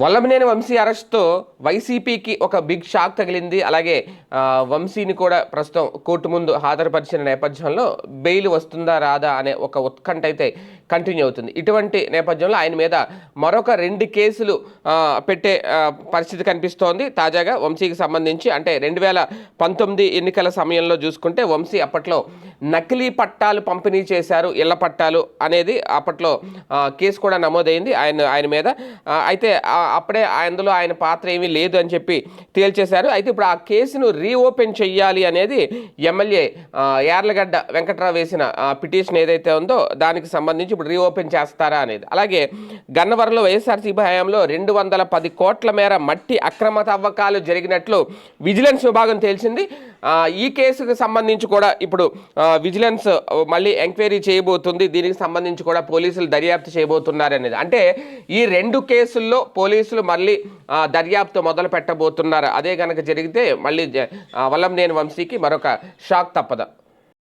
వల్లభనేని వంశీ అరెస్ట్తో వైసీపీకి ఒక big shock తగిలింది. అలాగే వంశీని కూడా ప్రస్తుతం కోర్టు ముందు హాజరుపరిచిన నేపథ్యంలో బెయిల్ వస్తుందా రాదా అనే ఒక ఉత్కంఠ అయితే కంటిన్యూ అవుతుంది. ఇటువంటి నేపథ్యంలో ఆయన మీద మరొక రెండు కేసులు పెట్టే పరిస్థితి కనిపిస్తోంది. తాజాగా వంశీకి సంబంధించి అంటే రెండు వేల పంతొమ్మిది ఎన్నికల సమయంలో చూసుకుంటే వంశీ అప్పట్లో నకిలీ పట్టాలు పంపిణీ చేశారు. ఇళ్ళ పట్టాలు అనేది అప్పట్లో కేసు కూడా నమోదైంది ఆయన ఆయన మీద. అయితే అప్పుడే అందులో ఆయన పాత్ర ఏమీ లేదు అని చెప్పి తేల్చేశారు. అయితే ఇప్పుడు ఆ కేసును రీఓపెన్ చెయ్యాలి అనేది ఎమ్మెల్యే యార్లగడ్డ వెంకట్రావు వేసిన పిటిషన్ ఏదైతే ఉందో దానికి సంబంధించి ఇప్పుడు రీఓపెన్ చేస్తారా అనేది. అలాగే గన్నవరంలో వైఎస్ఆర్సీపీ హయాంలో రెండు వందల పది కోట్ల మేర మట్టి అక్రమ తవ్వకాలు జరిగినట్లు విజిలెన్స్ విభాగం తేల్చింది. ఈ కేసుకు సంబంధించి కూడా ఇప్పుడు విజిలెన్స్ మళ్ళీ ఎంక్వైరీ చేయబోతుంది. దీనికి సంబంధించి కూడా పోలీసులు దర్యాప్తు చేయబోతున్నారు అనేది అంటే ఈ రెండు కేసుల్లో పోలీసులు మళ్ళీ దర్యాప్తు మొదలు పెట్టబోతున్నారు. అదే కనుక జరిగితే మళ్ళీ వల్లంనేని వంశీకి మరొక షాక్ తప్పదు.